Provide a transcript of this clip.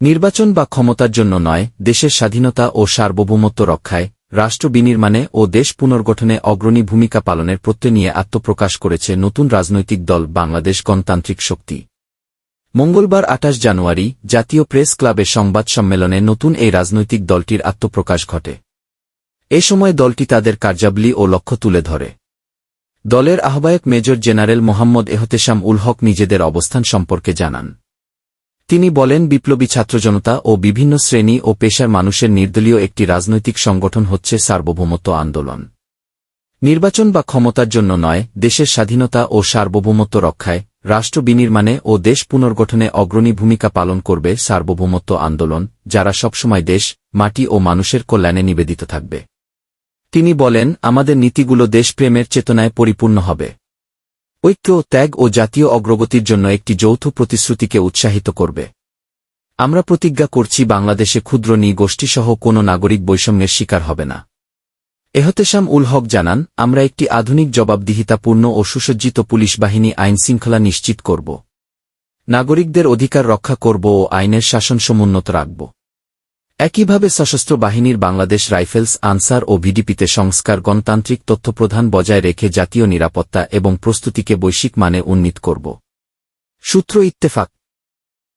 নির্বাচন বা ক্ষমতার জন্য নয়, দেশের স্বাধীনতা ও সার্বভৌমত্ব রক্ষায়, রাষ্ট্র বিনির্মাণে ও দেশ পুনর্গঠনে অগ্রণী ভূমিকা পালনের প্রত্যয় নিয়ে আত্মপ্রকাশ করেছে নতুন রাজনৈতিক দল বাংলাদেশ গণতান্ত্রিক শক্তি। মঙ্গলবার আঠাশ জানুয়ারি, জাতীয় প্রেস ক্লাবের সংবাদ সম্মেলনে নতুন এই রাজনৈতিক দলটির আত্মপ্রকাশ ঘটে। এ সময় দলটি তাদের কার্যাবলী ও লক্ষ্য তুলে ধরে। দলের আহ্বায়ক মেজর জেনারেল মোহাম্মদ এহতেশাম উল হক নিজেদের অবস্থান সম্পর্কে জানান। তিনি বলেন, বিপ্লবী ছাত্র জনতা ও বিভিন্ন শ্রেণি ও পেশার মানুষের নির্দলীয় একটি রাজনৈতিক সংগঠন হচ্ছে সার্বভৌমত্ব আন্দোলন। নির্বাচন বা ক্ষমতার জন্য নয়, দেশের স্বাধীনতা ও সার্বভৌমত্ব রক্ষায়, রাষ্ট্র বিনির্মাণে ও দেশ পুনর্গঠনে অগ্রণী ভূমিকা পালন করবে সার্বভৌমত্ব আন্দোলন, যারা সবসময় দেশ, মাটি ও মানুষের কল্যাণে নিবেদিত থাকবে। তিনি বলেন, আমাদের নীতিগুলো দেশপ্রেমের চেতনায় পরিপূর্ণ হবে। ঐক্য, ত্যাগ ও জাতীয় অগ্রগতির জন্য একটি যৌথ প্রতিশ্রুতিকে উৎসাহিত করবে। আমরা প্রতিজ্ঞা করছি বাংলাদেশে ক্ষুদ্র নি গোষ্ঠীসহ কোনো নাগরিক বৈষম্যের শিকার হবে না। এহতেশাম উল হক জানান, আমরা একটি আধুনিক জবাবদিহিতাপূর্ণ ও সুসজ্জিত পুলিশ বাহিনী আইন শৃঙ্খলা নিশ্চিত করব। নাগরিকদের অধিকার রক্ষা করব ও আইনের শাসন সমুন্নত রাখব। একইভাবে সশস্ত্র বাহিনীর বাংলাদেশ রাইফেলস, আনসার ও ভিডিপিতে সংস্কার, গণতান্ত্রিক তথ্যপ্রধান বজায় রেখে জাতীয় নিরাপত্তা এবং প্রস্তুতিকে বৈশ্বিক মানে উন্নীত করব। সূত্র ইত্তেফাক